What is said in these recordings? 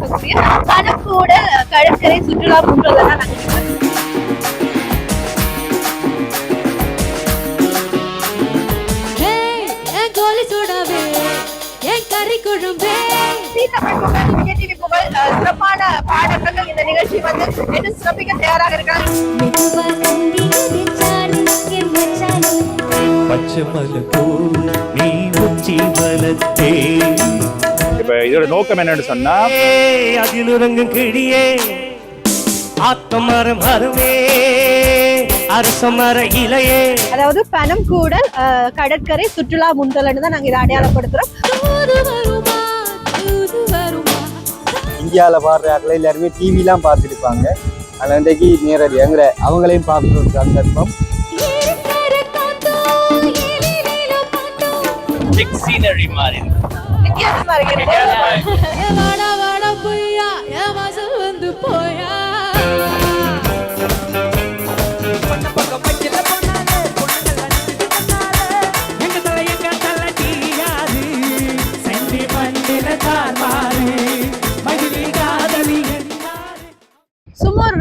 பகுதியில் இருக்கக்கூடிய கணக்கோட கடற்கரை சுற்றுலா முன்றதை தான் நாங்கள் சிறப்பான பாடல்கள் இந்த நிகழ்ச்சி வந்து இன்னும் சிறப்பிக்க தயாராக இருக்காங்க. பச்சை மலை நீ உச்சி மலத்தே இப்ப இதோட நோக்கம் என்னன்னு சொன்னா அதில் உறங்கும் கிழியே ஆத்தமரம் அருமே அரச மர இலையே. அதாவது பனம் கூடல் அஹ், கடற்கரை சுற்றுலா முந்தலன்னு தான் நாங்க இதை அடையாளப்படுத்துறோம். இந்தியாவில் பாடுறாங்களே எல்லாருமே டிவிலாம் பார்த்துருப்பாங்க. ஆனால் இன்றைக்கு நேரடி அவங்களையும் பார்க்குற ஒரு சந்தர்ப்பம் எழிலில பாட்டோம். வித்தியாசமா இருக்கிறது ஏ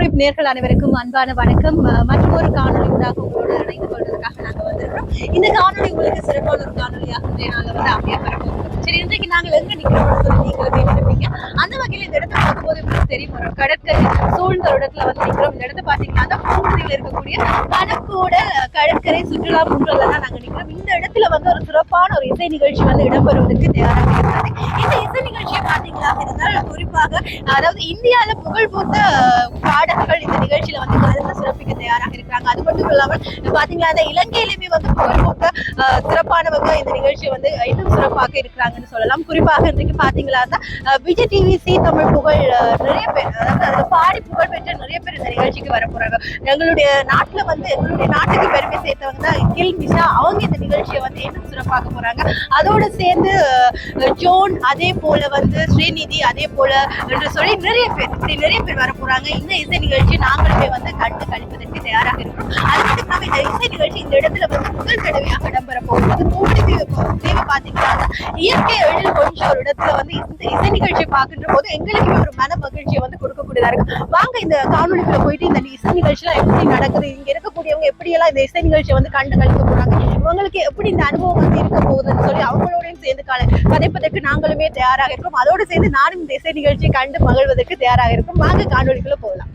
ரிப் நேர்கள் அனைவருக்கும் அன்பான வணக்கம். மற்றும் ஒரு காணொலி ஊடாக உங்களோடு இணைந்து கொள்வதற்காக நாங்கள் வந்திருக்கிறோம். இந்த காணொலி உங்களுக்கு சிறப்பான ஒரு காணொலியாக நாங்கள் வந்து அமைய பெறப்போம் சரி இன்றைக்கு நாங்கள் எங்க நிக்கிறோம்னு சொல்லி நீங்களுமே நினைப்பீங்க அந்த வகையில் இந்த இடத்த பார்க்கும்போது உங்களுக்கு தெரியும்? ஒரு கடற்கரை சூழ்ந்த ஒரு இடத்துல வந்து நிக்கிறோம். இந்த இடத்த பாத்தீங்கன்னா அந்த பூங்குடியில் இருக்கக்கூடிய கணக்கோட கடற்கரை சுற்றுலா முன்றல தான் நாங்க நிக்கிறோம். இந்த இடத்துல வந்து ஒரு சிறப்பான ஒரு இசை நிகழ்ச்சி வந்து இடம்பெறுவதற்கு தயாராக இருக்கிறது இந்த இசை நிகழ்ச்சியை பாத்தீங்களா இருந்தால் குறிப்பாக அதாவது இந்தியால புகழ் பூத்த பாடல்கள் இந்த நிகழ்ச்சியில வந்து கலந்து சிறப்பிக்க தயாராக மட்டும் இல்லாமல் பாத்தீங்களா அந்த இலங்கையிலுமே வந்து புகழ் சிறப்பானவங்க இந்த நிகழ்ச்சியை வந்து இன்னும் சிறப்பாக இருக்கிறாங்கன்னு சொல்லலாம். குறிப்பாக இன்றைக்கு பாத்தீங்களா விஜய் டிவி சி தமிழ் புகழ் நிறைய பேர் அதாவது பாடி புகழ் பெற்ற நிறைய பேர் இந்த நிகழ்ச்சிக்கு வர போறாங்க. எங்களுடைய நாட்டுல வந்து எங்களுடைய நாட்டுக்கு பெருமை சேர்த்தவங்க தான் கில் மிஷா அவங்க இந்த நிகழ்ச்சியை வந்து இன்னும் சிறப்பாக்க போறாங்க. அதோட சேர்ந்து ஜோன் அதே போல வந்து ஸ்ரீநிதி அதே போல என்று சொல்லி நிறைய பேர் இப்படி நிறைய பேர் வர போறாங்க. இந்த இசை நிகழ்ச்சி நாங்களுமே வந்து கண்டு கழிப்பதற்கு தயாராக இருக்கிறோம். அது இந்த இசை நிகழ்ச்சி இந்த இடத்துல வந்து முதல் தடவையாக இடம்பெற போகுது மூணு தீவு பார்த்தீங்கன்னா இயற்கை எழில் கொஞ்சம் ஒரு இடத்துல வந்து இந்த இசை நிகழ்ச்சியை பார்க்கின்ற போது எங்களுக்குமே ஒரு மன மகிழ்ச்சியை வந்து கொடுக்கக்கூடியதா இருக்கு வாங்க இந்த காணொலிக்குள்ள போயிட்டு இந்த இசை நிகழ்ச்சிலாம் எப்படி நடக்குது இங்க இருக்கக்கூடியவங்க எப்படியெல்லாம் இந்த இசை நிகழ்ச்சியை வந்து கண்டு கழிக்க போறாங்க இவங்களுக்கு எப்படி இந்த அனுபவம் வந்து இருக்க போகுதுன்னு சொல்லி அவங்களோடையும் சேர்ந்து கல கதைப்பதற்கு நாங்களுமே தயாராக இருக்கோம் அதோடு சேர்ந்து நானும் இந்த இசை நிகழ்ச்சி கண்டு மகிழ்வதற்கு தயாராக இருக்கும் வாங்க காணொலிக்குள்ள போகலாம்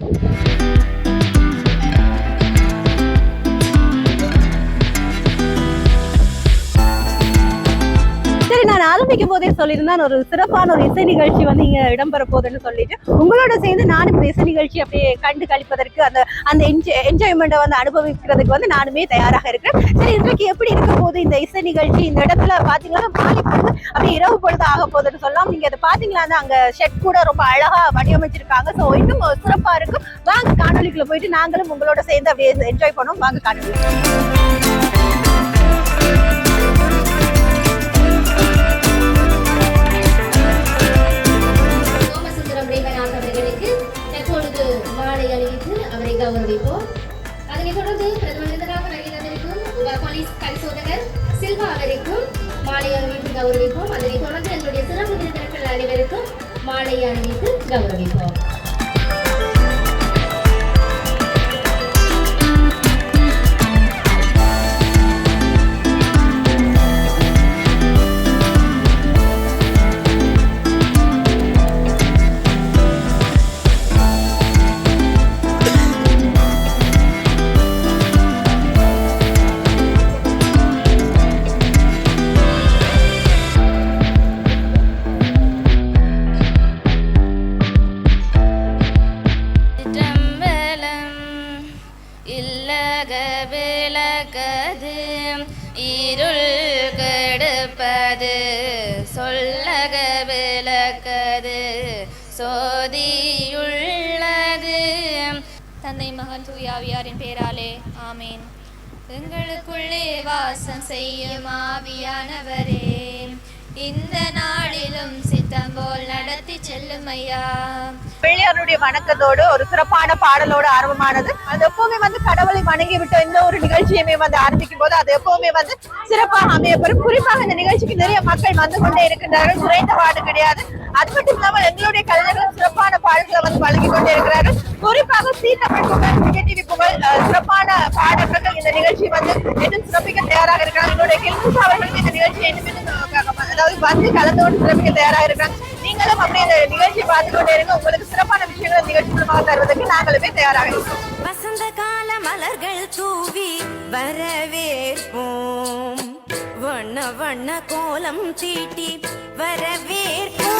நான் ஆரம்பிக்கும் போதே சொல்லியிருந்தேன் ஒரு சிறப்பான ஒரு இசை நிகழ்ச்சி வந்து இங்க இடம்பெற போகுதுன்னு சொல்லிட்டு. உங்களோட சேர்ந்து நானும் இந்த இசை நிகழ்ச்சி அப்படியே கண்டு கழிப்பதற்கு அந்த அந்த என்ஜாய்மெண்ட்டை வந்து அனுபவிக்கிறதுக்கு வந்து நானுமே தயாராக இருக்கிறேன். சரி இன்றைக்கு எப்படி இருக்க போகுது இந்த இசை நிகழ்ச்சி? இந்த இடத்துல பாத்தீங்கன்னா மாலை பொழுது அப்படியே இரவு பொழுது ஆக போகுதுன்னு சொல்லலாம் நீங்க அதை பாத்தீங்களா? அங்க ஷெட் கூட ரொம்ப அழகா வடிவமைச்சிருக்காங்க. ஸோ இன்னும் சிறப்பா இருக்கும். வாங்க காணொலிக்குள்ள போயிட்டு நாங்களும் உங்களோட சேர்ந்து அப்படியே என்ஜாய் பண்ணுவோம். வாங்க காணொலி அணிவித்து அவரை கௌரவிப்போம் அதனைத் தொடர்ந்து பிரதம விருதாக வருகிறதற்கும் உப போலீஸ் பரிசோதகர் சில்வா அவருக்கும் மாலை அணிவித்து கௌரவிப்போம். அதனைத் தொடர்ந்து எங்களுடைய சிறப்பு விருந்தினர்கள் அனைவருக்கும் மாலை அணிவித்து கௌரவிப்போம். ஆமேன். எங்களுக்குள்ளே வாசம் செய்யும் ஆவியானவரே. இந்த நாளிலும் சித்தம் போல் நடத்தி செல்லும் ஐயா பிள்ளையாருடைய வணக்கத்தோடு ஒரு சிறப்பான பாடலோடு ஆரம்பமானது. அது எப்பவுமே வந்து கடவுளை வணங்கி விட்ட எந்த ஒரு நிகழ்ச்சியுமே வந்து ஆரம்பிக்கும் போது அது எப்பவுமே வந்து சிறப்பாக அமையப்படும் குறிப்பாக இந்த நிகழ்ச்சிக்கு நிறைய மக்கள் வந்து கொண்டே இருக்கின்றார்கள். குறைந்த பாடு கிடையாது. அது மட்டும் இல்லாமல் எங்களுடைய கலைஞர்கள் சிறப்பான பாடல்களை வந்து வழங்கி கொண்டே இருக்கிறார்கள். குறிப்பாக சி தமிழ் புகழ் விஜய் டிவி புகழ் சிறப்பான பாடல்கள் இந்த நிகழ்ச்சி வந்து இன்னும் சிறப்பிக்க தயாராக இருக்கிறார்கள். எங்களுடைய கிழக்கு அவர்களும் இந்த நிகழ்ச்சி இன்னும் அதாவது வந்து கலந்தோடு சிறப்பிக்க தயாராக இருக்கிறாங்க நீங்களும் அப்படியே இந்த நிகழ்ச்சி பார்த்து கொண்டே இருங்க. உங்களுக்கு சிறப்பான விஷயங்களை நிகழ்ச்சி மூலமாக தருவதற்கு நாங்களுமே தயாராக இருக்கிறோம் வசந்த கால மலர்கள் தூவி வரவேற்போம். வண்ண வண்ண கோலம் தீட்டி வரவேற்போம்.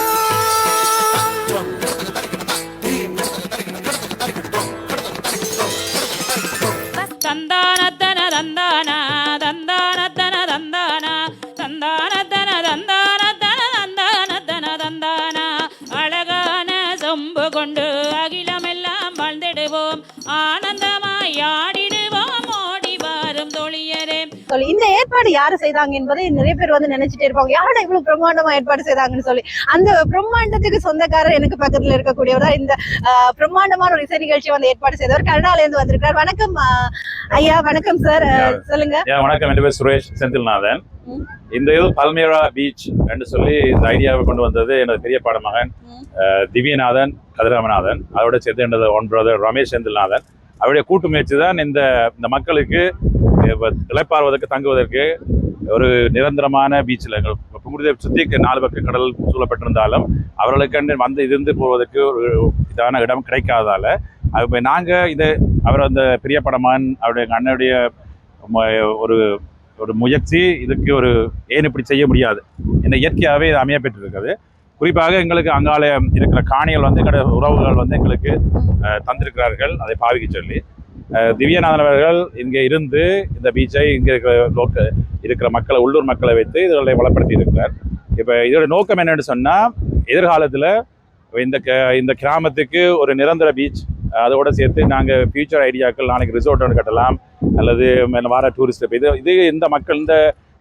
ஏற்பாடு யாரு செய்தாங்க என்பதை நிறைய பேர் வந்து நினைச்சிட்டே இருப்பாங்க. யாரோட இவ்வளவு பிரம்மாண்டமா ஏற்பாடு செய்தாங்கன்னு சொல்லி. அந்த பிரம்மாண்டத்துக்கு சொந்தக்காரர் எனக்கு பக்கத்துல இருக்கக்கூடியவர் இந்த பிரம்மாண்டமான ஒரு இசை நிகழ்ச்சி வந்து ஏற்பாடு செய்தவர். கனடால இருந்து வந்திருக்கார் வணக்கம் ஐயா. வணக்கம் சார் சொல்லுங்க. வணக்கம். என் பேர் சுரேஷ் செந்தில்நாதன். இந்த இது பல்மேரா பீச் என்று சொல்லி இந்த ஐடியாவை கொண்டு வந்தது எனது பெரிய பாடமகன் திவ்யநாதன் கதிராமநாதன் அதோட சேர்த்து எனது ஒன் பிரதர் ரமேஷ் செந்தில்நாதன். அவருடைய கூட்டு முயற்சி தான் இந்த இந்த மக்களுக்கு இலைப்பாறுவதற்கு தங்குவதற்கு ஒரு நிரந்தரமான பீச்சில் எங்கள் சுற்றி நாலு பக்க கடல் சூழப்பட்டிருந்தாலும் அவர்களுக்கு வந்து இருந்து போவதற்கு ஒரு இதான இடம் கிடைக்காததால இப்போ நாங்கள் இதை அவர் அந்த பெரிய படமான் அவருடைய அண்ணனுடைய ம- ஒரு ஒரு முயற்சி இதுக்கு ஒரு ஏன் இப்படி செய்ய முடியாது? என்ன இயற்கையாகவே இது அமைய பெற்றிருக்கிறது குறிப்பாக எங்களுக்கு அங்கால இருக்கிற காணிகள் வந்து எங்களுடைய உறவுகள் வந்து எங்களுக்கு தந்திருக்கிறார்கள். அதை பாவிக்க சொல்லி. திவ்யநாதன் அவர்கள் இங்கே இருந்து இந்த பீச்சை இங்கே இருக்கிற லோக்க இருக்கிற மக்களை உள்ளூர் மக்களை வைத்து இதுகளை வளப்படுத்தி இருக்கிறார். இப்போ இதோட நோக்கம் என்னன்னு சொன்னால் எதிர்காலத்தில் இந்த க இந்த கிராமத்துக்கு ஒரு நிரந்தர பீச் அதோடு சேர்த்து நாங்கள் ஃபியூச்சர் ஐடியாக்கள் நாளைக்கு ரிசோர்ட் ஒன்று கட்டலாம் அல்லது வார டூரிஸ்ட் இது இது இந்த மக்கள் இந்த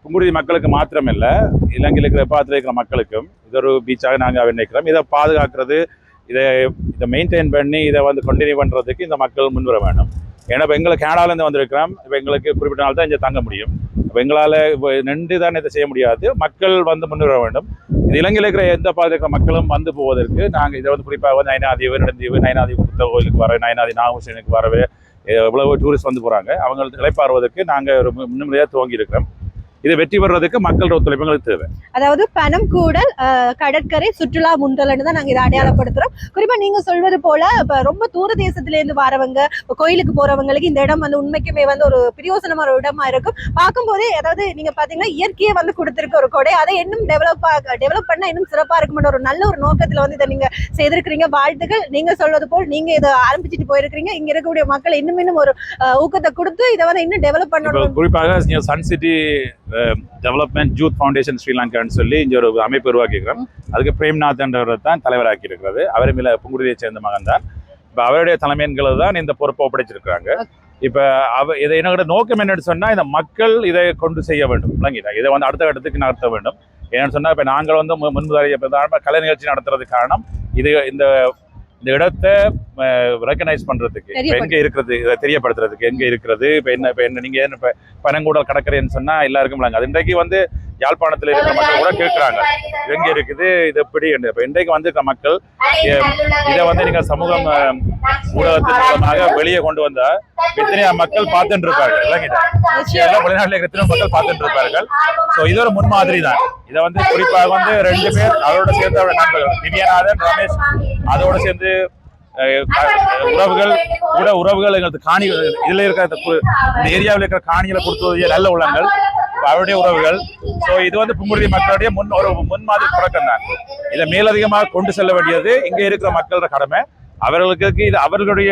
குமுடி மக்களுக்கு மாத்திரமில்லை இலங்கையில் இருக்கிற பாத்தில் இருக்கிற மக்களுக்கும் இது ஒரு பீச்சாக நாங்கள் நினைக்கிறோம் இதை பாதுகாக்கிறது இதை இதை மெயின்டைன் பண்ணி இதை வந்து கண்டினியூ பண்ணுறதுக்கு இந்த மக்கள் முன்வர வேண்டும். ஏன்னா இப்போ எங்களை கனடாலேருந்து வந்திருக்கிறோம். இப்போ எங்களுக்கு குறிப்பிட்ட நாள் தான் இங்கே தங்க முடியும். இப்போ எங்களால் இப்போ நின்று தான் இதை செய்ய முடியாது. மக்கள் வந்து முன்வர வேண்டும். இது இலங்கையில் இருக்கிற எந்த பாதையில் இருக்கிற மக்களும் வந்து போவதற்கு நாங்கள் இதை வந்து குறிப்பாக வந்து நயனாதீவு நெடுந்தீவு நயனாதீவு புத்த கோயிலுக்கு வர நயனாதி நாகூஷனுக்கு வரவே எவ்வளவு டூரிஸ்ட் வந்து போகிறாங்க அவங்களுக்கு இளைப்பாறுவதற்கு நாங்கள் ஒரு முன்னுமுறையாக துவங்கி இருக்கிறோம் இது வெற்றி பெறுவதற்கு மக்களோட ஒத்துழைப்பு எங்களுக்கு தேவை. அதாவது பணம் கூடல் ஆஹ், கடற்கரை சுற்றுலா முந்தலன்னு தான் நாங்க இதை அடையாளப்படுத்துறோம். குறிப்பா நீங்க சொல்வது போல இப்ப ரொம்ப தூர தேசத்துல இருந்து வரவங்க கோயிலுக்கு போறவங்களுக்கு இந்த இடம் வந்து உண்மைக்குமே வந்து ஒரு பிரியோசனமான ஒரு இடமா இருக்கும். பார்க்கும்போதே அதாவது நீங்க பாத்தீங்கன்னா இயற்கையை வந்து கொடுத்திருக்க ஒரு கொடை. அதை இன்னும் டெவலப் டெவலப் பண்ண இன்னும் சிறப்பா இருக்கும்னு ஒரு நல்ல ஒரு நோக்கத்துல வந்து இதை நீங்க செய்திருக்கிறீங்க. வாழ்த்துக்கள் நீங்க சொல்வது போல் நீங்க இதை ஆரம்பிச்சிட்டு போயிருக்கிறீங்க. இங்க இருக்கக்கூடிய மக்கள் இன்னும் இன்னும் ஒரு ஊக்கத்தை கொடுத்து இதை வந்து இன்னும் டெவலப் பண்ணணும். குறிப்பாக sun city development youth foundation ஸ்ரீலங்கான்னு சொல்லி இங்கே ஒரு அமைப்பு உருவாக்கியிருக்கிறோம். அதுக்கு பிரேம்நாத் என்றவர் தான் தலைவராக்கி இருக்கிறது அவர் மேல புங்குடியை சேர்ந்த மகன் தான். இப்போ அவருடைய தலைமையின்களை தான் இந்த பொறுப்பை ஒப்படைச்சிருக்கிறாங்க. இப்போ அவ இதை என்னோட நோக்கம் என்னன்னு சொன்னால் இந்த மக்கள் இதை கொண்டு செய்ய வேண்டும். விளங்கிட்டா. இதை வந்து அடுத்த கட்டத்துக்கு நடத்த வேண்டும். என்னென்னு சொன்னால் இப்போ நாங்கள் வந்து மு- முன்னுதாரிய கலை நிகழ்ச்சி நடத்துறது காரணம் இது இந்த இந்த இடத்தை ரெக்கனைஸ் பண்றதுக்கு இப்ப எங்க இருக்கிறது இதை தெரியப்படுத்துறதுக்கு எங்க இருக்கிறது இப்ப என்ன இப்ப என்ன நீங்க பனங்கூடல் கடற்கரைன்னு சொன்னா எல்லாருக்கும் அது இன்றைக்கு வந்து யாழ்ப்பாணத்துல இருக்கிற மக்கள் கூட கேட்கறாங்க. எங்க இருக்குது? இது எப்படி? என்று. இப்ப இன்றைக்கு வந்திருக்க மக்கள் இதை வந்து நீங்க சமூகம் ஊடகத்தின் மூலமாக வெளியே கொண்டு வந்தா எத்தனையா மக்கள் பார்த்துட்டு இருப்பார்கள் எல்லாம் வெளிநாட்டுல இருக்கிற மக்கள் பார்த்துட்டு இருப்பார்கள் ஸோ இது ஒரு முன்மாதிரி தான். இதை வந்து குறிப்பாக வந்து ரெண்டு பேர் அவரோட சேர்ந்து அவரோட நண்பர்கள் திவ்யநாதன் ரமேஷ் அதோட சேர்ந்து உறவுகள் கூட உறவுகள் எங்களுக்கு காணி இதுல இருக்கிற இந்த ஏரியாவில் இருக்கிற காணிகளை கொடுத்து நல்ல உள்ளங்கள். அவருடைய உறவுகள். ஸோ இது வந்து புங்குடுதி மக்களுடைய முன் ஒரு முன்மாதிரி தொடக்கம் தான். இதை மேலதிகமாக கொண்டு செல்ல வேண்டியது இங்கே இருக்கிற மக்களோட கடமை. அவர்களுக்கு இது அவர்களுடைய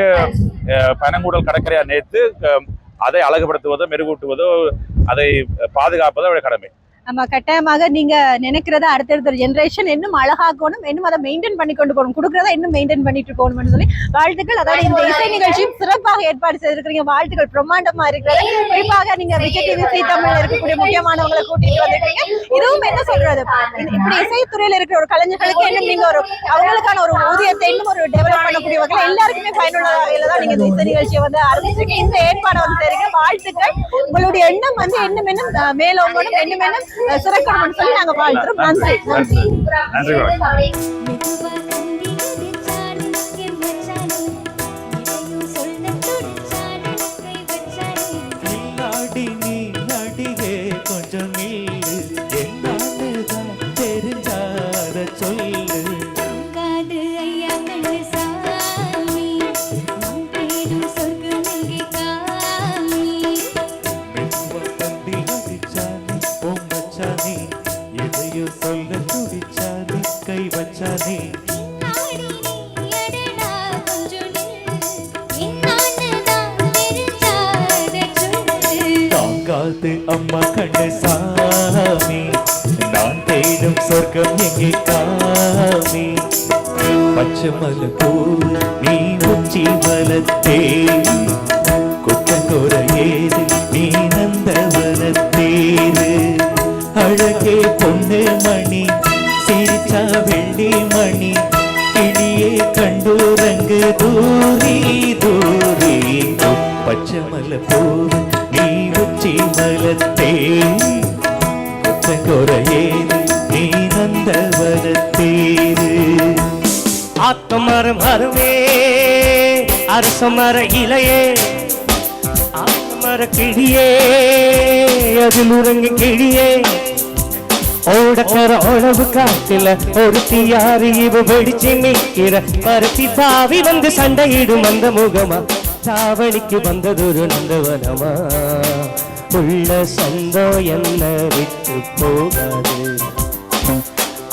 பனங்கூடல் கடற்கரையாக நேர்த்து அதை அழகுபடுத்துவதோ மெருகூட்டுவதோ அதை பாதுகாப்பதோ அவருடைய கடமை. நம்ம கட்டாயமாக நீங்க நினைக்கிறத அடுத்தடுத்த ஜென்ரேஷன் இன்னும் அழகாக்கணும் இன்னும் அதை மெயின்டைன் பண்ணி கொண்டு போகணும். கொடுக்கறத இன்னும் மெயின்டைன் பண்ணிட்டு போகணும்னு சொல்லி வாழ்த்துக்கள். அதாவது இந்த இசை நிகழ்ச்சியும் சிறப்பாக ஏற்பாடு செய்திருக்கிறீங்க. வாழ்த்துக்கள் பிரம்மாண்டமா இருக்கிறது. குறிப்பாக நீங்க விஜய் டிவி சி தமிழ்ல இருக்கக்கூடிய முக்கியமானவங்களை கூட்டிட்டு வந்திருக்கீங்க. இதுவும் என்ன சொல்றது? இப்படி இசைத்துறையில இருக்கிற ஒரு கலைஞர்களுக்கு இன்னும் நீங்க ஒரு அவங்களுக்கான ஒரு ஊதியத்தை இன்னும் ஒரு டெவலப் பண்ணக்கூடிய வகையில் எல்லாருக்குமே பயனுள்ள வகையில தான் நீங்க இந்த இசை நிகழ்ச்சியை வந்து ஆரம்பிச்சிருக்கீங்க இந்த ஏற்பாடை வந்து செய்றீங்க வாழ்த்துக்கள். உங்களுடைய எண்ணம் வந்து இன்னும் இன்னும் அஹ், மேலோங்கணும் இன்னும் இன்னும் சிறக்கணும்னு சொல்லி நாங்க வாழ்த்துறோம் நன்றி நன்றி. மலத்தே குற்றங்குறையேது நீ நந்தவனத்தேரு ஆத்தமரம் அருமே அரச மர இலையே. ஆத்தமர கிழியே அதில் உறங்கு கிழியே ஓடக்கர உழவு காட்டில ஒரு யாரு இவ வெடிச்சு நிற்கிற பருத்தி தாவி வந்து சண்டையிடும் அந்த முகமா. சாவடிக்கு வந்ததொரு நந்தவனமா. உள்ள சொந்தம் என்ன விட்டு போகாது.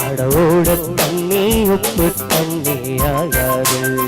அடவோட தண்ணி உப்பு தண்ணி ஆகாது.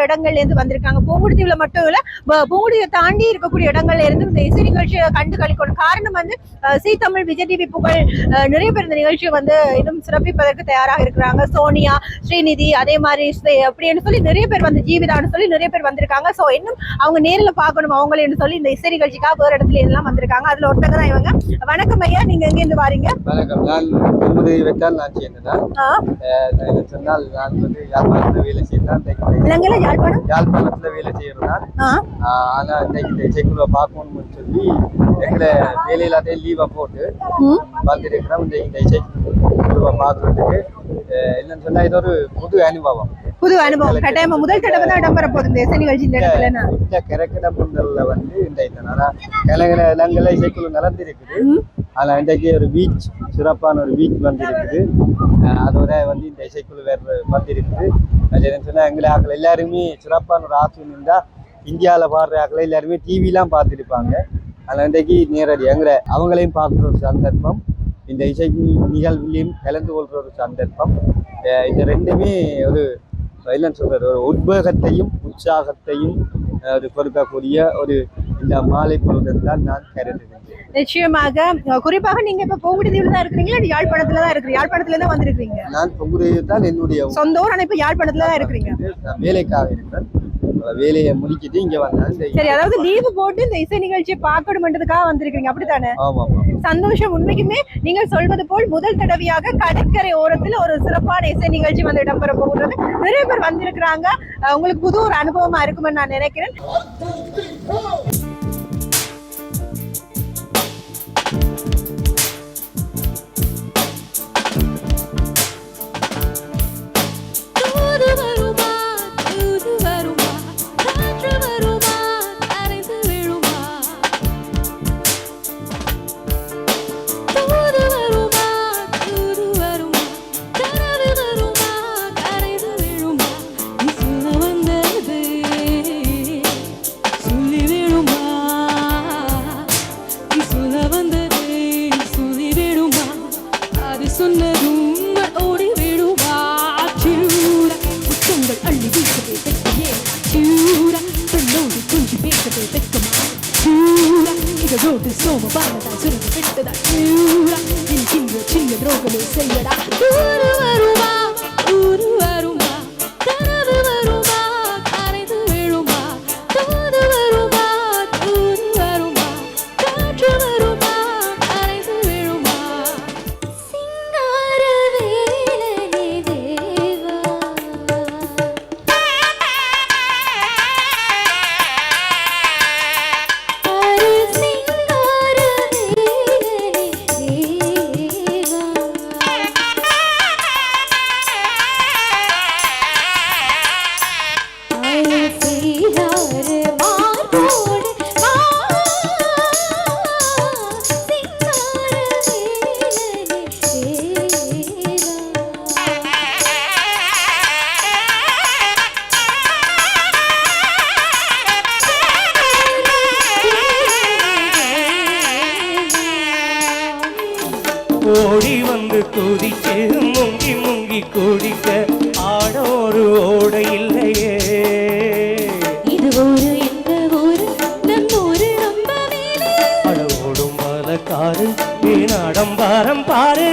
பல்வேறு இடங்கள்ல இருந்து வந்திருக்காங்க. பூங்குடித்தீவுல மட்டும் இல்ல பூங்குடியை தாண்டி இருக்கக்கூடிய இடங்கள்ல இருந்து இந்த இசை நிகழ்ச்சியை கண்டு கழிக்கணும் காரணம் வந்து சி தமிழ் விஜய் டிவி புகழ் நிறைய பேர் இந்த நிகழ்ச்சியை வந்து இன்னும் சிறப்பிப்பதற்கு தயாராக இருக்கிறாங்க. சோனியா ஸ்ரீநிதி அதே மாதிரி அப்படின்னு சொல்லி நிறைய பேர் வந்து ஜீவிதான்னு சொல்லி நிறைய பேர் வந்திருக்காங்க. சோ இன்னும் அவங்க நேர்ல பார்க்கணும் அவங்களேன்னு சொல்லி இந்த இசை நிகழ்ச்சிக்காக வேற இடத்துல எல்லாம் வந்திருக்காங்க. அதுல ஒருத்தங்க தான் இவங்க. வணக்கம் ஐயா நீங்க எங்க இருந்து வாரீங்க? வணக்கம். நான் முகமது வெட்டால் நான் சொன்னால் நான் வந்து யாழ்ப்பாணத்தில் வேலை செய்தான் யாழ்ப்பாணம்? யாழ்ப்பாணத்தில் வேலை செய்யறதான் ஆனால் இன்னைக்கு செக்குல பார்க்கணும்னு சொல்லி எங்களை வேலையில்லாதே லீவை போட்டு ம். வந்திருக்கிறோம் இந்த இந்த செக்குழுவை பார்க்கறதுக்கு என்னன்னு சொன்னா இது ஒரு புது அனுபவம். புது அனுபவம். கட்டாயமா முதல் தடவை தான் இடம்பெற போகுது இந்த இசை நிகழ்ச்சி இந்த இடத்துல இந்த கரக்கட முந்தல்ல வந்து இந்த இந்த ஆனா கலகல இடங்கள்ல இசைக்குழு நடந்திருக்குது. ஆனா இன்றைக்கு ஒரு பீச் சிறப்பான ஒரு பீச் வந்திருக்குது. அதோட வந்து இந்த இசைக்குழு வேற வந்திருக்குது. அது என்னன்னு சொன்னா எங்களை ஆக்கள் எல்லாருமே சிறப்பான ஒரு ஆசை இருந்தா இந்தியாவில் பாடுற ஆக்களை எல்லாருமே டிவிலாம் பார்த்துருப்பாங்க. அதில் இன்றைக்கு நேரடி எங்களை அவங்களையும் பார்க்குற ஒரு சந்தர்ப்பம் இந்த இசை நிகழ்விலையும் கலந்து கொள்கிற ஒரு சந்தர்ப்பம். இது ரெண்டுமே ஒரு என்னன்னு சொல்றது ஒரு உத்வேகத்தையும் உற்சாகத்தையும் ஒரு கொடுக்கக்கூடிய ஒரு இந்த மாலை பொழுதுன்னு தான் நான் கருதுகிறேன் நிச்சயமாக குறிப்பாக நீங்க இப்ப பூங்குடிதீவுல தான் இருக்கிறீங்களா? யாழ்ப்பாணத்துல தான் இருக்கிறீங்க? யாழ்ப்பாணத்துல தான் வந்திருக்கீங்க நான் பொங்குடைய தான் என்னுடைய. சொந்த ஊர் ஆனா இப்ப யாழ்ப்பாணத்துல தான் இருக்கிறீங்க? நான் வேலைக்காக இருக்கிறேன். வேலையை முடிச்சிட்டு இங்க வந்தேன். சரி அதாவது லீவு போட்டு இந்த இசை நிகழ்ச்சியை பார்க்கணும்ன்றதுக்காக வந்திருக்கீங்க அப்படித்தானே? ஆமா சந்தோஷம் உண்மைக்குமே. நீங்கள் சொல்வது போல் முதல் தடவையாக கடற்கரை ஓரத்தில் ஒரு சிறப்பான இசை நிகழ்ச்சி வந்து இடம்பெற போகிறது நிறைய பேர் வந்திருக்கிறாங்க. உங்களுக்கு புது ஒரு அனுபவமா இருக்கும்னு நான் நினைக்கிறேன். மலக்காரு வீணாடம் பாரம் பாரு.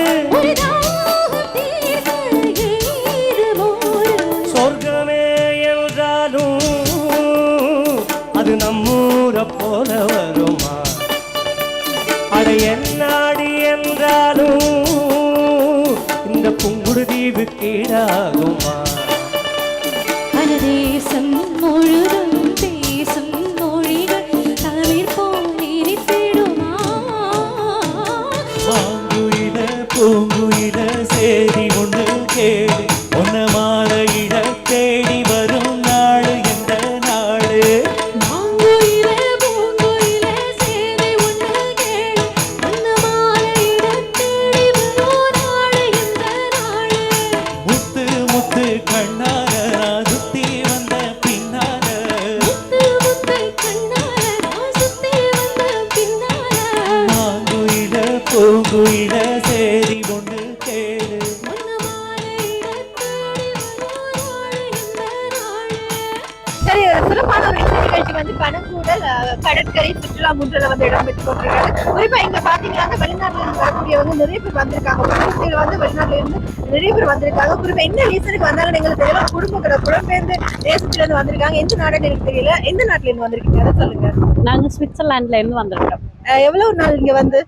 பாத்தீங்கன்னா வெளிநாட்டுல இருந்து வரக்கூடியவங்க நிறைய பேர் வந்திருக்காங்க. பக்கத்துல வந்து வெளிநாட்டுல இருந்து நிறைய பேர் வந்திருக்காங்க. குறிப்பா என்ன ரீசனுக்கு வந்தாங்கன்னு எங்களுக்கு தெரியல. குடும்பங்களோட புலம்பெயர்ந்து தேசத்துல இருந்து வந்திருக்காங்க. எந்த நாடுன்னு எனக்கு தெரியல. எந்த நாட்டுல இருந்து வந்திருக்கீங்க? அதை சொல்லுங்க. நாங்க சுவிட்சர்லாந்துல இருந்து வந்திருக்கோம். எவ்வளவு நாள் இங்க வந்து?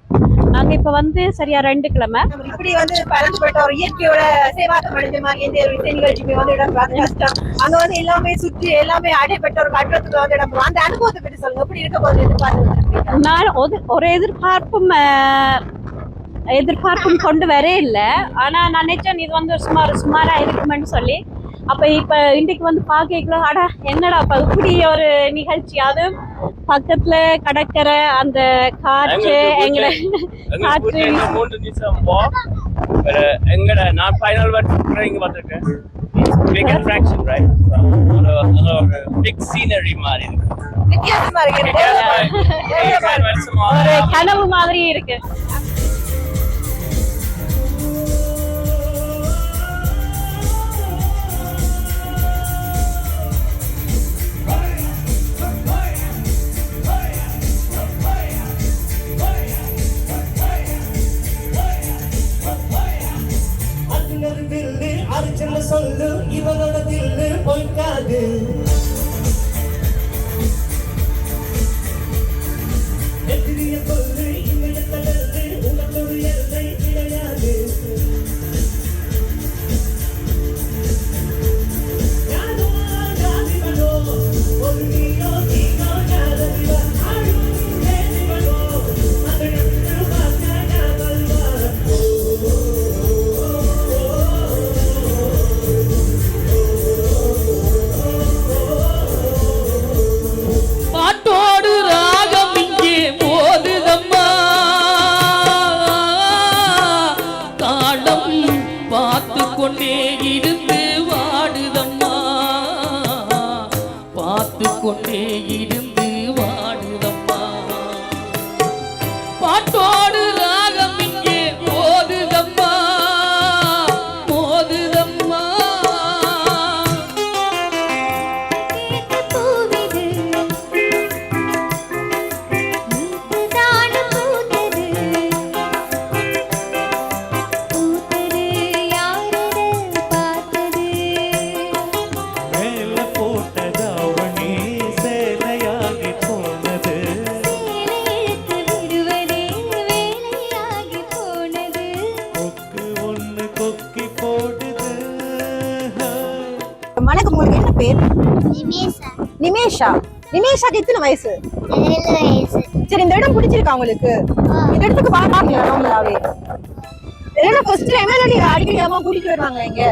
நாங்க இப்ப வந்து சரியா ரெண்டு கிழமை. இப்படி வந்து பறந்துபட்ட ஒரு இயற்கையோட சேவாக்கம் அடைஞ்ச மாதிரி எந்த ஒரு இசை நிகழ்ச்சியுமே வந்து இடம் கஷ்டம். அங்க வந்து எல்லாமே சுற்றி எல்லாமே அடைப்பட்ட ஒரு கட்டத்துக்குள்ள வந்து இடம். அந்த அனுபவத்தை பற்றி சொல்லுங்க. எப்படி இருக்க போது எதிர்பார்த்து? நான் ஒரு- ஒரு எதிர்பார்ப்பும் எதிர்பார்ப்பும் கொண்டு வரே இல்லை ஆனா நான் நினைச்சேன் இது வந்து சுமார் சுமாரா இருக்குமென்னு சொல்லி அப்ப இப்ப இன்றைக்கு வந்து பாக்கலாம் அட என்னடா அப்ப இப்படி ஒரு நிகழ்ச்சி அது பக்கத்துல கடற்கரை அந்த காற்று எங்களை காற்று மூன்று நிமிஷம் எங்கட நான் ஃபைனல் வர்க் இங்க வந்திருக்கேன் பிக் அட்ராக்ஷன் ரைட் ஒரு ஒரு பிக் சீனரி மாதிரி இருக்கு வித்தியாசமா இருக்கு. ஒரு கனவு மாதிரி இருக்கு. சொல்லு இவனோட தில்லு பொய்க்காது. Experience நிமேஷா? நிமேஷாக்கு எத்தனை வயசு? சரி இந்த இடம் பிடிச்சிருக்கா உங்களுக்கு? இந்த இடத்துக்கு பாப்பாங்களா நார்மலாவே இல்லைன்னா ஃபர்ஸ்ட் டைம் நீங்க அடிக்கடி அம்மா கூட்டிட்டு வருவாங்க இங்க?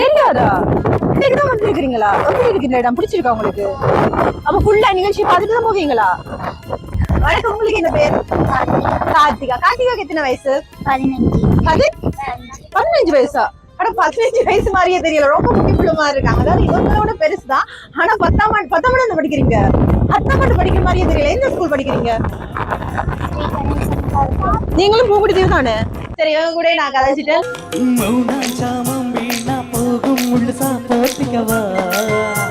தெரியாதா? இன்னைக்கு தான் வந்திருக்கிறீங்களா? எப்படி இருக்கு இந்த இடம் பிடிச்சிருக்கா உங்களுக்கு? அப்ப ஃபுல்லா நிகழ்ச்சி பார்த்துட்டு தான் போவீங்களா? வணக்கம் உங்களுக்கு என்ன பேர்? கார்த்திகா. கார்த்திகாக்கு எத்தனை வயசு? பதினஞ்சு. பதினஞ்சு வயசா? ஆனா பதினஞ்சு வயசு மாதிரியே தெரியல. ரொம்ப குட்டி பிள்ளை மாதிரி இருக்காங்க. அதாவது இவங்களோட பெருசுதான். ஆனா பத்தாம் ஆண்டு பத்தாம் ஆண்டு படிக்கிறீங்க? பத்தாம் ஆண்டு படிக்கிற மாதிரியே தெரியல. எந்த ஸ்கூல் படிக்கிறீங்க? நீங்களும் பூங்குடி தீவு தானே? சரி இவங்க கூட நான் கதைச்சிட்டேன் போகும்.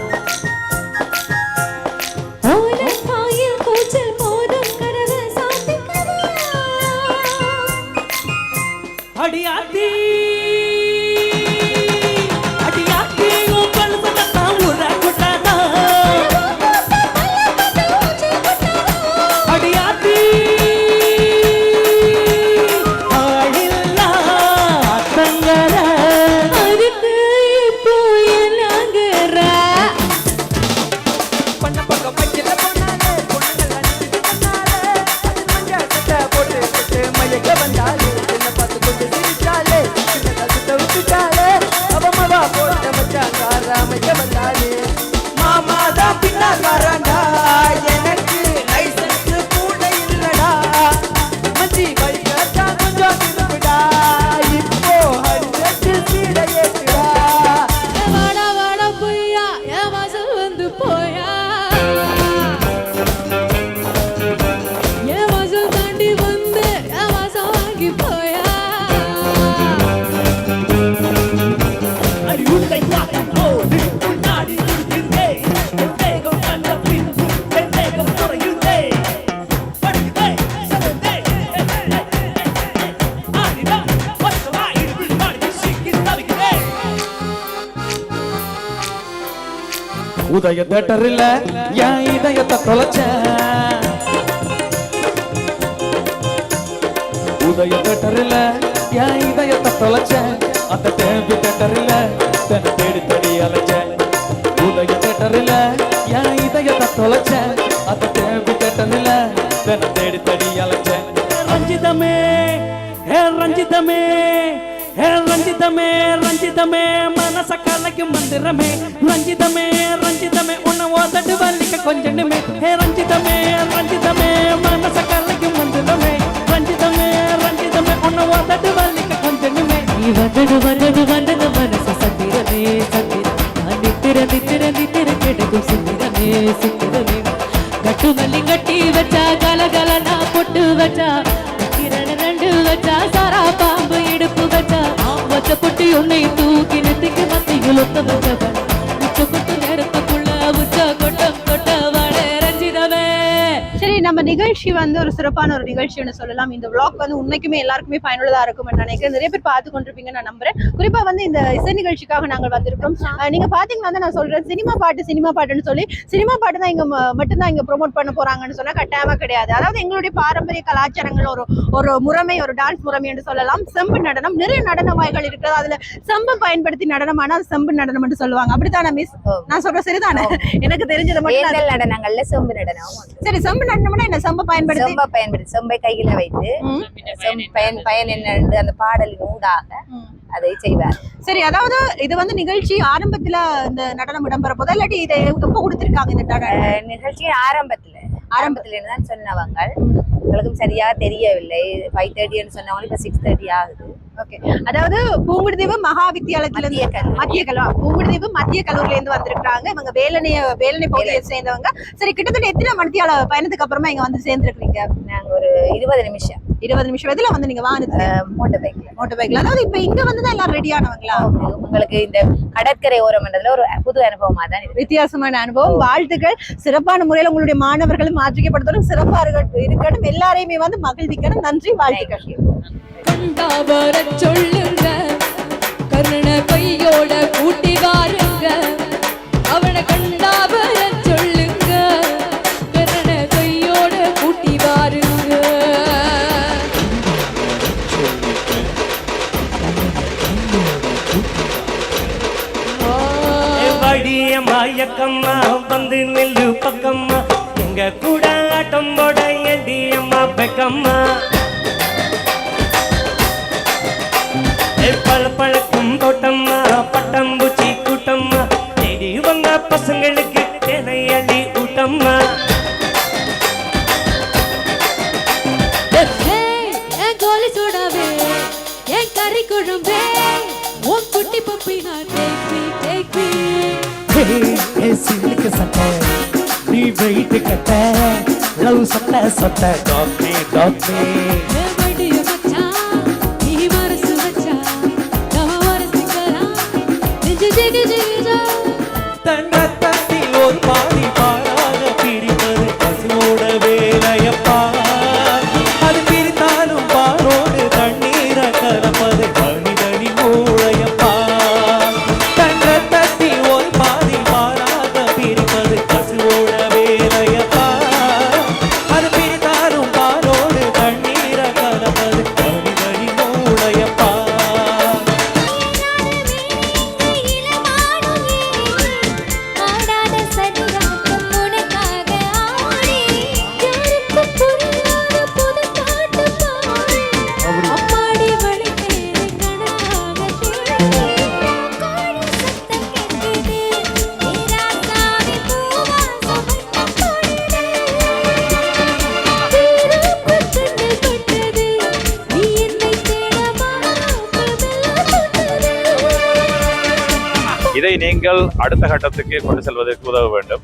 தான் உதய தேட்டரில் என் இதயத்தை தொலைச்ச. உதய தேட்டரில் என் இதயத்தை தொலைச்ச. அந்த தேம்பி தேட்டரில் தன் தேடி தேடி அலைச்ச. உதய தேட்டரில் என் இதயத்தை தொலைச்ச. அந்த தேம்பி தேட்டரில் தன் தேடி தேடி அலைச்ச. ரஞ்சிதமே ஹே ரஞ்சிதமே ஹே ரஞ்சிதமே ரஞ்சிதமே மனச கலைக்கும் மந்திரமே. ரஞ்சிதமே ரஞ்சிதமே உன்னை ஓதட்டு வலிக்க கொஞ்சமே ஹே ரஞ்சிதமே ரஞ்சிதமே மனச கலைக்கு மந்திரமே. ரஞ்சிதமே ரஞ்சிதமே உன்னை ஓதட்டு வலிக்க கொஞ்சமே நீ வந்தது வந்தது வந்தது மனசு சந்திரமே சந்திரம் நித்திர நித்திர நித்திர கிடக்கும் சித்திரமே சித்திரமே. கட்டு மல்லி கட்டி வச்சா கலகலனா பொட்டு வச்சா கிரண ரெண்டு வச்சா வச்ச உன்னை தூக்கி நெத்திக்கு மத்தியில் ஒத்த வந்தவன் உச்ச நம்ம நிகழ்ச்சி வந்து ஒரு சிறப்பான ஒரு நிகழ்ச்சின்னு சொல்லலாம். இந்த vlog வந்து உண்மைக்குமே எல்லாருக்குமே பயனுள்ளதா இருக்கும் நினைக்கிறேன். நிறைய பேர் பார்த்து கொண்டிருப்பீங்கன்னு நான் நம்புறேன். குறிப்பா வந்து இந்த இசை நிகழ்ச்சிக்காக நாங்கள் வந்திருக்கோம் நீங்க பாத்தீங்கன்னா வந்து நான் சொல்றேன் சினிமா பாட்டு சினிமா பாட்டுன்னு சொல்லி சினிமா பாட்டு தான் இங்க மட்டும்தான் இங்க ப்ரோமோட் பண்ண போறாங்கன்னு சொன்னா கட்டாயமா கிடையாது. அதாவது எங்களுடைய பாரம்பரிய கலாச்சாரங்கள் ஒரு ஒரு முறைமை ஒரு டான்ஸ் முறைமை என்று சொல்லலாம். செம்பு நடனம் நிறைய நடன வாய்கள் இருக்கிறது. அதுல செம்பு பயன்படுத்தி நடனமானா அது செம்பு நடனம் என்று சொல்லுவாங்க. அப்படித்தானே மிஸ் நான் சொல்றேன் சரிதானே? எனக்கு தெரிஞ்சதை மட்டும் நடனங்கள்ல சொம்பு நடனம். சரி செம்பு நடனம்னா என்ன செம்பு பயன்படுத்தி? சொம்ப பயன்படுத்தி சொம்பை கையில வைத்து பயன் பயன் என்ன அந்த பாடலின் ஊடாக. அதை செய்வார். சரி அதாவது இது வந்து நிகழ்ச்சி ஆரம்பத்துல இந்த நடனம் இடம்பெற போதா இல்லாட்டி இதை எப்ப கொடுத்திருக்காங்க இந்த நிகழ்ச்சியின் ஆரம்பத்துல ஆரம்பத்துல தான் சொன்னவங்க எங்களுக்கும் சரியா தெரியவில்லை. ஃபைவ் தேர்ட்டின்னு சொன்னவங்க இப்ப சிக்ஸ் தேர்ட்டி ஆகுது. ஓகே அதாவது பூங்குடிதீவு மகா வித்தியாலயத்துல கல்லூரி. மத்திய கல்லூரி. பூங்குடிதீவு மத்திய கல்லூரில இருந்து வந்திருக்காங்க இவங்க வேலனைய வேலனை பகுதியை சேர்ந்தவங்க. சரி கிட்டத்தட்ட எத்தனை மணித்தியால பயணத்துக்கு அப்புறமா இங்க வந்து சேர்ந்துருக்கீங்க நாங்க ஒரு இருபது நிமிஷம். இருபது நிமிஷம். எதுல வந்து நீங்க வாங்கினது மோட்டர் பைக்ல மோட்டர் பைக்ல அதாவது இப்ப இங்க வந்துதான் எல்லாம் ரெடி ஆனவங்களா? உங்களுக்கு இந்த கடற்கரை ஓரம்ன்றதுல ஒரு புது அனுபவமா தான் வித்தியாசமான அனுபவம். வாழ்த்துக்கள். சிறப்பான முறையில் உங்களுடைய மாணவர்களும் ஆற்றிக்கப்படுத்தணும் சிறப்பா இருக்க- இருக்கணும் எல்லாரையுமே வந்து மகிழ்விக்கணும். நன்றி வாழ்த்துக்கள். கண்டா வர சொல்லுங்க. கருண கையோட கூட்டி வாருங்க. அவனை கண்டா வர சொல்லுங்க. கருண கையோட கூட்டி வாருங்க. வடியம்மா எக்கம்மா வந்து நெல்லு பக்கம்மா. எங்க கூட ஆட்டம் போட ஏண்டியம்மா பெக்கம்மா. சொட்ட கட்ட லவ் சொட்ட சட்டை டாக்டே டாக்டே அடுத்த கட்டத்துக்கு கொண்டு செல்வதற்கு உதவ வேண்டும்.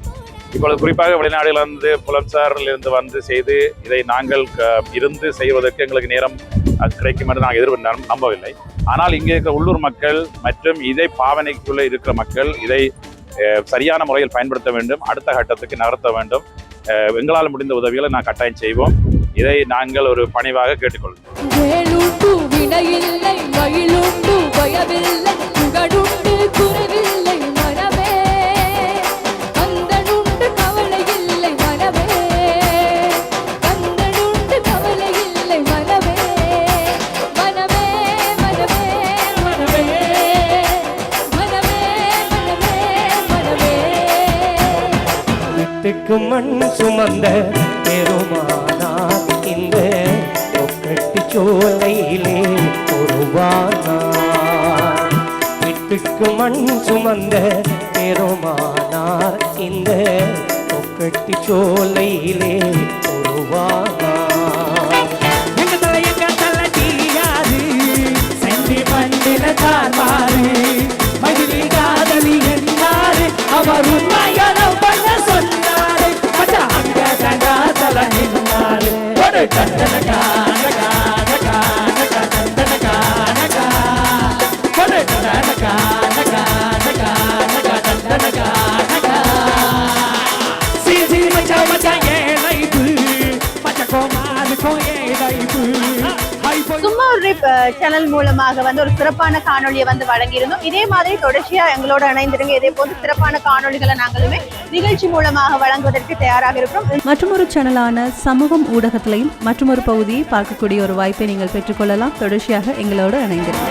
இப்பொழுது குறிப்பாக வெளிநாடுகளிலிருந்து புலம்சாரிலிருந்து வந்து செய்து இதை நாங்கள் இருந்து செய்வதற்கு எங்களுக்கு நேரம் கிடைக்கும் என்று நாங்கள் எதிர்ப்பு நம்பவில்லை. ஆனால் இங்கே இருக்கிற உள்ளூர் மக்கள் மற்றும் இதை பாவனைக்குள்ளே இருக்கிற மக்கள் இதை சரியான முறையில் பயன்படுத்த வேண்டும் அடுத்த கட்டத்துக்கு நகர்த்த வேண்டும். எங்களால் முடிந்த உதவிகளை நான் கட்டாயம் செய்வோம். இதை நாங்கள் ஒரு பணிவாக கேட்டுக்கொள்வோம் வீட்டுக்கு மண் சுமந்த பெருமானார் இந்த ஒக்கட்டு சோலையிலே உருவானார். வீட்டுக்கு மண் சுமந்த பெருமானார் இந்த ஒக்கட்டு சோலையிலே உருவானார். எங்க தலை காதலி என்றாரு அவர் உண்மையான சேனல் மூலமாக வந்து ஒரு சிறப்பான காணொளியை வந்து வழங்கியிருந்தோம். இதே மாதிரி தொடர்ச்சியா எங்களோட இணைந்திருங்க. இதே போன்று சிறப்பான காணொளிகளை நாங்களுமே நிகழ்ச்சி மூலமாக வழங்குவதற்கு தயாராக இருக்கிறோம். மற்றொரு சேனலான சமூகம் ஊடகத்திலையும் மற்றொரு பகுதியை பார்க்கக்கூடிய ஒரு வாய்ப்பை நீங்கள் பெற்றுக்கொள்ளலாம் தொடர்ச்சியாக எங்களோடு இணைந்திருங்க